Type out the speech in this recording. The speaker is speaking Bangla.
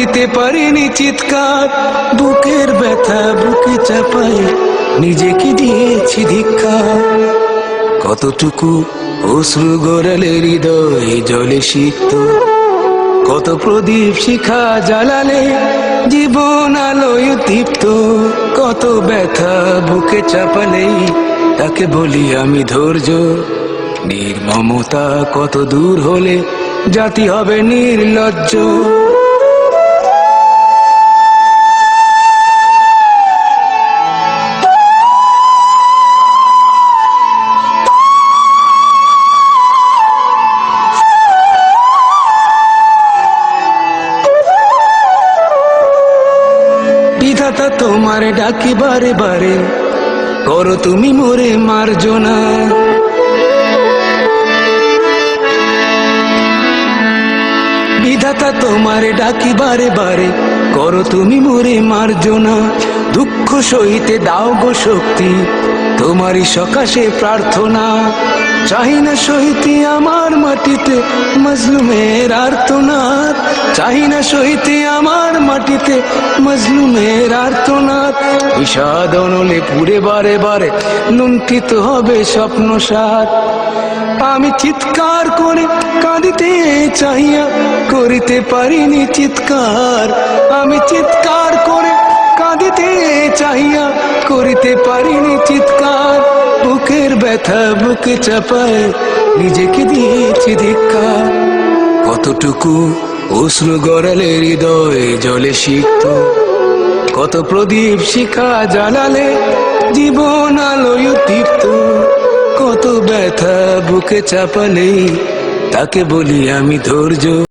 করিতে পারিনি চিৎকার, বুকের ব্যথা, বুকে চাপাই নিজেকে দিয়েছি ধিক্ষার কতটুকু অশ্রু গড়ালে হৃদয় জলে শিখত কত প্রদীপ শিখা জ্বালালে জীবন আলোয় দীপ্ত, কত ব্যথা বুকে চাপালেই তাকে বলি আমি ধৈর্য। নির্মমতা কত দূর হলে জাতি হবে নির্লজ্জ। তোমার ডাকি বারে বারে, করো তুমি মোরে মার্জনা। বিধাতা তোমার ডাকি বারে বারে, করো তুমি মোরে মার্জনা। দুঃখ সহিতে দাও গো শক্তি, তোমারই সকাশে প্রার্থনা। চাহি না সহিতে আমার মাটিতে, মজলুমের আর্তনাদ। চাহি না সহিতে আমার মাটিতে, মজলুমের আর্তনাদ। বিষাদ অনলে পুরে বারে বারে, লুণ্ঠিত হবে স্বপ্ন সাত আমি চিৎকার করে কাঁদিতে চাহিয়া, করিতে পারিনি চিৎকার। আমি চিৎকার করে কাঁদিতে চাহিয়া, করিতে পারিনি চিৎকার। বুকের ব্যথা, বুকে চাপায় নিজেকে দিয়েছি ধিক্ষার কতটুকু অশ্রু গড়ালে হৃদয় জলে শিখত কত প্রদীপ শিখা জ্বালালে জীবন আলোয় তীর্থ কত ব্যথা বুকে চাপালে তাকে বলি আমি ধৈর্য।